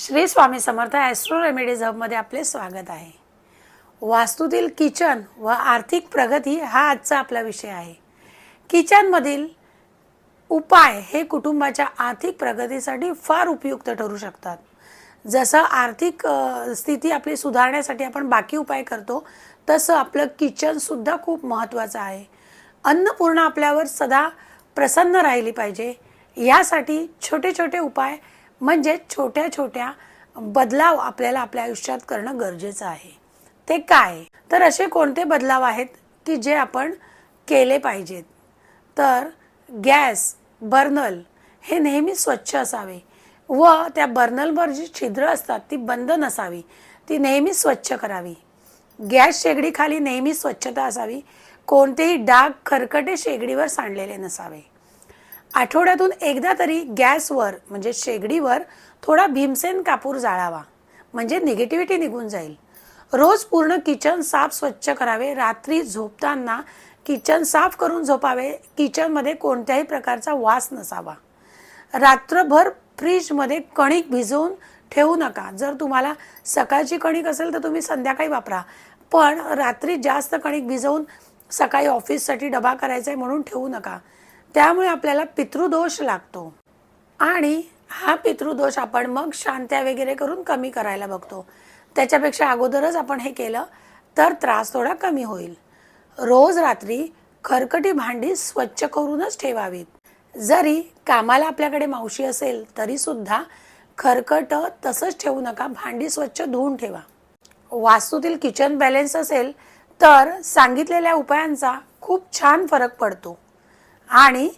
Shri Swami Samarth astro remedies हबमध्ये आपले स्वागत आहे. वास्तूतील किचन व आर्थिक प्रगती हा आजचा आपला विषय आहे. किचनमधील उपाय हे कुटुंबाच्या आर्थिक प्रगतीसाठी फार उपयुक्त ठरू शकतात. जसं आर्थिक स्थिती आपली सुधारण्यासाठी आपण बाकी उपाय करतो तसं आपलं किचनसुद्धा खूप महत्त्वाचं आहे. अन्नपूर्ण आपल्यावर सदा प्रसन्न राहिली पाहिजे. यासाठी छोटे छोटे उपाय म्हणजे छोट्या छोट्या बदलाव आपल्याला आपल्या आयुष्यात करणं गरजेचं आहे. ते काय? तर असे कोणते बदलाव आहेत की जे आपण केले पाहिजेत? तर गॅस बर्नल हे नेहमी स्वच्छ असावे व त्या बर्नलवर जी छिद्र असतात ती बंद नसावी. ती नेहमी स्वच्छ करावी. गॅस शेगडीखाली नेहमी स्वच्छता असावी. कोणतेही डाग खरकटे शेगडीवर सांडलेले नसावे. आठवड्यातून एकदा तरी गॅसवर म्हणजे शेगडीवर थोडा भीमसेन कापूर जाळावा. म्हणजे निगेटिव्हिटी निघून जाईल. रोज पूर्ण किचन साफ स्वच्छ करावे रात्री झोपताना किचन साफ करून झोपावे किचनमध्ये कोणत्याही प्रकारचा वास नसावा. रात्रभर फ्रीजमध्ये कणिक भिजवून ठेवू नका. जर तुम्हाला सकाळची कणिक असेल तर तुम्ही संध्याकाळी वापरा. पण रात्री जास्त कणिक भिजवून सकाळी ऑफिससाठी डबा करायचा आहे म्हणून ठेवू नका. त्यामुळे आपल्याला पितृदोष लागतो. आणि हा पितृदोष आपण मग शांत्या वगैरे करून कमी करायला बघतो. त्याच्यापेक्षा अगोदरच आपण हे केलं तर त्रास थोडा कमी होईल. रोज रात्री खरकटी भांडी स्वच्छ करूनच ठेवावीत. जरी कामाला आपल्याकडे मावशी असेल तरीसुद्धा खरकट तसंच ठेवू नका. भांडी स्वच्छ धुवून ठेवा. वास्तूतील किचन बॅलेन्स असेल तर सांगितलेल्या उपायांचा खूप छान फरक पडतो. आणि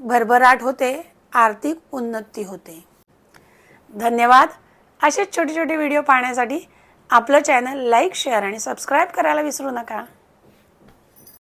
भरभराट होते आर्थिक उन्नती होते. धन्यवाद. असेच छोटे छोटे व्हिडिओ पाहण्यासाठी आपलं चॅनल लाईक शेअर आणि सबस्क्राईब करायला विसरू नका.